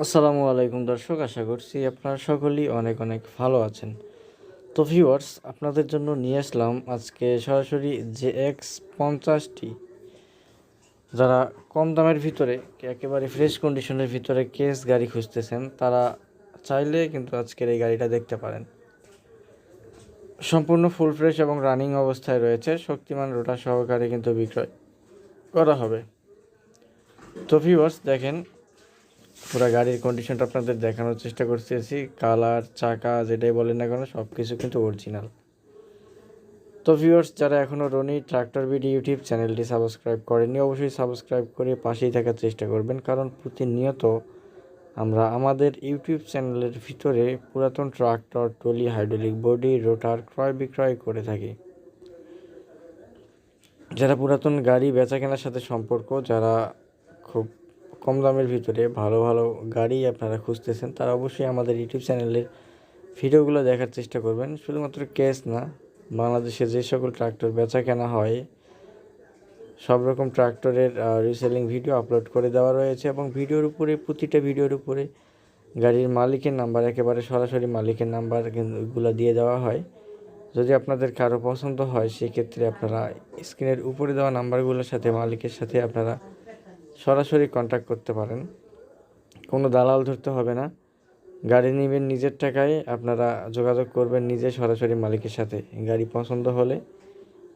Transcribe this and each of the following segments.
আসসালামু আলাইকুম দর্শক, আশা করছি আপনারা সকলেই অনেক অনেক ভালো আছেন। তো ভিউয়ার্স আপনাদের জন্য নিয়ে আসলাম আজকে সরাসরি জে এক্স পঞ্চাশটি। যারা কম দামের ভিতরে, একেবারে ফ্রেশ কন্ডিশনের ভিতরে কেস গাড়ি খুঁজতেছেন, তারা চাইলে কিন্তু আজকের এই গাড়িটা দেখতে পারেন। সম্পূর্ণ ফুল ফ্রেশ এবং রানিং অবস্থায় রয়েছে, শক্তিমান রোটা সহকারে কিন্তু বিক্রয় করা হবে। তো ভিউয়ার্স দেখেন পুরো গাড়ির কন্ডিশনটা আপনাদের দেখানোর চেষ্টা করতেছি। কালার চাকা, যেটাই বলেন না কেন সব কিছু কিন্তু অরিজিনাল তো ভিউয়ার্স যারা এখনও রনি ট্রাক্টর বিডি ইউটিউব চ্যানেলটি সাবস্ক্রাইব করেননি, অবশ্যই সাবস্ক্রাইব করে পাশেই থাকার চেষ্টা করবেন। কারণ প্রতিনিয়ত আমরা আমাদের ইউটিউব চ্যানেলের ভিতরে পুরাতন tractor trolley hydraulic body rotor ক্রয় বিক্রয় করে থাকি। যারা পুরাতন গাড়ি বেচা কেনার সাথে সম্পর্ক, যারা খুব কম দামের ভিতরে ভালো ভালো গাড়ি আপনারা খুঁজতেছেন, তারা অবশ্যই আমাদের ইউটিউব চ্যানেলের ভিডিওগুলো দেখার চেষ্টা করবেন। শুধুমাত্র ক্যাশ না, বাংলাদেশে যে সকল ট্রাক্টর বেচা কেনা হয়, সব রকম ট্রাক্টরের রিসেলিং ভিডিও আপলোড করে দেওয়া রয়েছে এবং ভিডিওর উপরে, প্রতিটা ভিডিওর উপরে গাড়ির মালিকের নাম্বার একেবারে সরাসরি মালিকের নাম্বারগুলো দিয়ে দেওয়া হয়। যদি আপনাদের কারও পছন্দ হয়, সেক্ষেত্রে আপনারা স্ক্রিনের উপরে দেওয়া নাম্বারগুলোর সাথে, মালিকের সাথে আপনারা সরাসরি কন্ট্যাক্ট করতে পারেন। কোনো দালাল ধরতে হবে না। গাড়ি নেবেন নিজের টাকায়, আপনারা যোগাযোগ করবেন নিজে সরাসরি মালিকের সাথে। গাড়ি পছন্দ হলে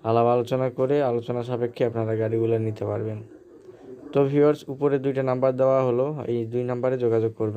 আলাপ আলোচনা করে আলোচনা সাপেক্ষে আপনারা গাড়িগুলো নিতে পারবেন। তো ভিউয়ার্স উপরে দুইটা নাম্বার দেওয়া হলো, এই দুই নাম্বারে যোগাযোগ করবেন।